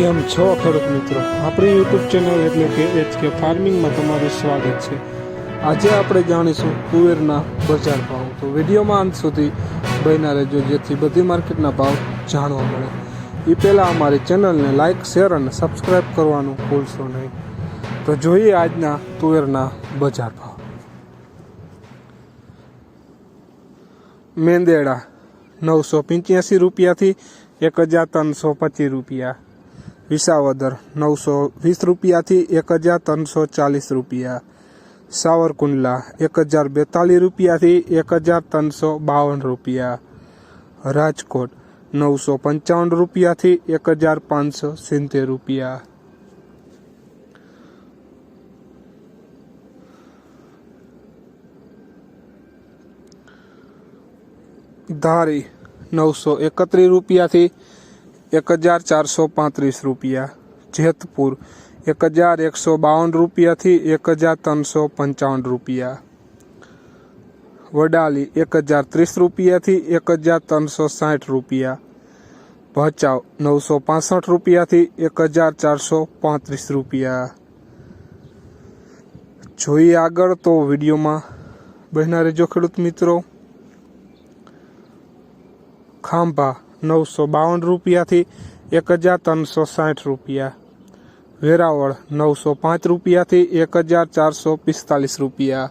કેમ છો ખેડૂત મિત્રો. આપણી યુટ્યુબ ચેનલ એટલે કે એચ કે ફાર્મિંગમાં તમારું સ્વાગત છે. આજે આપણે જાણીશું તુવેરના બજાર ભાવ. તો વિડીયોમાં અંત સુધી બન્યા રહેજો, જેથી બધી માર્કેટના ભાવ જાણવા મળે. એ પહેલાં અમારી ચેનલને લાઇક શેર અને સબસ્ક્રાઈબ કરવાનું ભૂલશો નહીં. તો જોઈએ આજના તુવેરના બજાર ભાવ. મેંદેડા નવસો પંચ્યાસી રૂપિયાથી એક હજાર ત્રણસો પચીસ રૂપિયા. વિસાવદર નવસો વીસ રૂપિયાથી એક હજાર ત્રણસો ચાલીસ રૂપિયા. સાવરકુંડલા એક હજાર બેતાલીસ રૂપિયાથી એક હજાર ત્રણસો બાવન રૂપિયા. રાજકોટ નવસો પંચાવન રૂપિયાથી એક હજાર પાંચસો સિત્તેર રૂપિયા. ધારી નવસો એકત્રીસ રૂપિયાથી એક હજાર ચારસો પાંત્રીસ રૂપિયા જેતપુર એક હજાર એકસો બાવન રૂપિયાથી એક હજાર ત્રણસો પંચાવન રૂપિયા વડાલી એક હજાર ત્રીસ રૂપિયાથી એક હજાર ત્રણસો સાઠ રૂપિયા ભચાઉ નવસો પાસઠ રૂપિયાથી એક હજાર ચારસો પાંત્રીસ રૂપિયા જોઈએ આગળ તો વિડીયોમાં બહેના રહેજો ખેડૂત મિત્રો. ખાંભા નવસો બાવન રૂપિયાથી એક હજાર ત્રણસો સાઠ રૂપિયા વેરાવળ નવસો પાંચ રૂપિયાથી એક હજાર ચારસો પિસ્તાલીસ રૂપિયા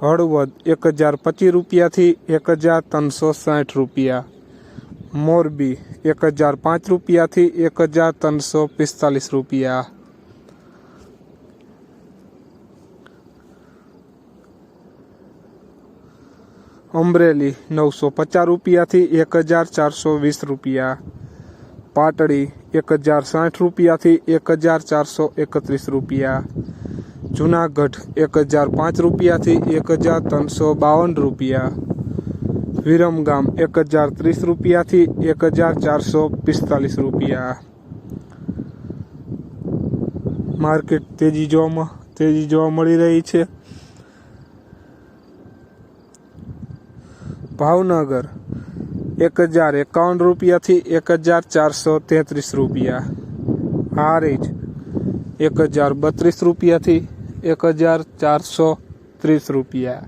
હળવદ એક હજાર પચીસ રૂપિયાથી એક હજાર ત્રણસો સાઠ રૂપિયા મોરબી એક હજાર પાંચ રૂપિયાથી એક હજાર ત્રણસો પિસ્તાલીસ રૂપિયા અમરેલી નવસો પચાસ રૂપિયાથી એક હજાર ચારસો વીસ રૂપિયા. પાટડી એક હજાર સાઠ રૂપિયાથી એક હજાર ચારસો એકત્રીસ રૂપિયા. જુનાગઢ એક હજાર પાંચ રૂપિયાથી એક હજાર ત્રણસો બાવન રૂપિયા. વિરમગામ એક હજાર ત્રીસ રૂપિયાથી એક હજાર ચારસો પિસ્તાલીસ રૂપિયા. માર્કેટ તેજી જોવામાં તેજી જોવા મળી રહી છે. ભાવનગર એક હજાર એકાવન રૂપિયાથી એક હજાર ચારસો તેત્રીસ રૂપિયા. હારીજ એક હજાર બત્રીસ રૂપિયાથી એક હજાર ચારસો ત્રીસ રૂપિયા.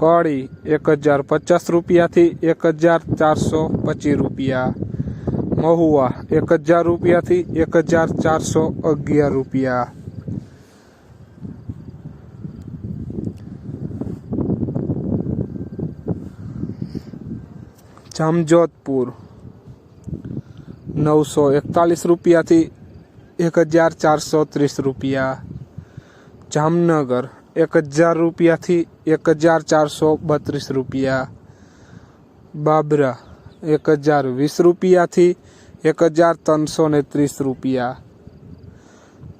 કળી એક હજાર પચાસ રૂપિયાથી એક હજાર ચારસો પચીસ રૂપિયા. મહુવા એક હજાર રૂપિયાથી એક હજાર ચારસો અગિયાર રૂપિયા. જામજોધપુર. નવસો એકતાલીસ રૂપિયાથી એક હજાર ચારસો ત્રીસ રૂપિયા. જામનગર એક હજાર રૂપિયાથી એક હજાર ચારસો બત્રીસ રૂપિયા. બાબરા એક હજાર વીસ રૂપિયાથી એક હજાર ત્રણસો ને ત્રીસ રૂપિયા.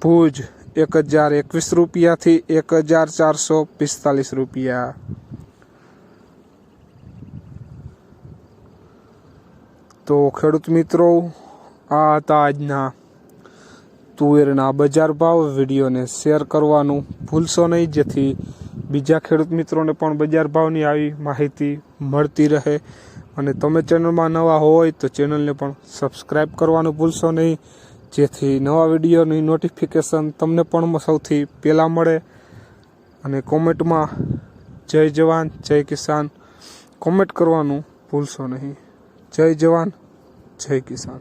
ભુજ એક હજાર એકવીસ રૂપિયાથી એક હજાર ચારસો પિસ્તાલીસ રૂપિયા. તો ખેડૂત મિત્રો, આ હતા આજના તુવેરના બજાર ભાવ વિડીયોને શેર કરવાનું ભૂલશો નહીં. જેથી બીજા ખેડૂત મિત્રોને પણ બજાર ભાવની આવી માહિતી મળતી રહે. અને તમે ચેનલમાં નવા હોય તો ચેનલને પણ સબસ્ક્રાઈબ કરવાનું ભૂલશો નહીં. જેથી નવા વિડીયોની નોટિફિકેશન તમને પણ સૌથી પહેલાં મળે. અને કોમેન્ટમાં જય જવાન, જય કિસાન કોમેન્ટ કરવાનું ભૂલશો નહીં. જય જવાન જય કિસાન.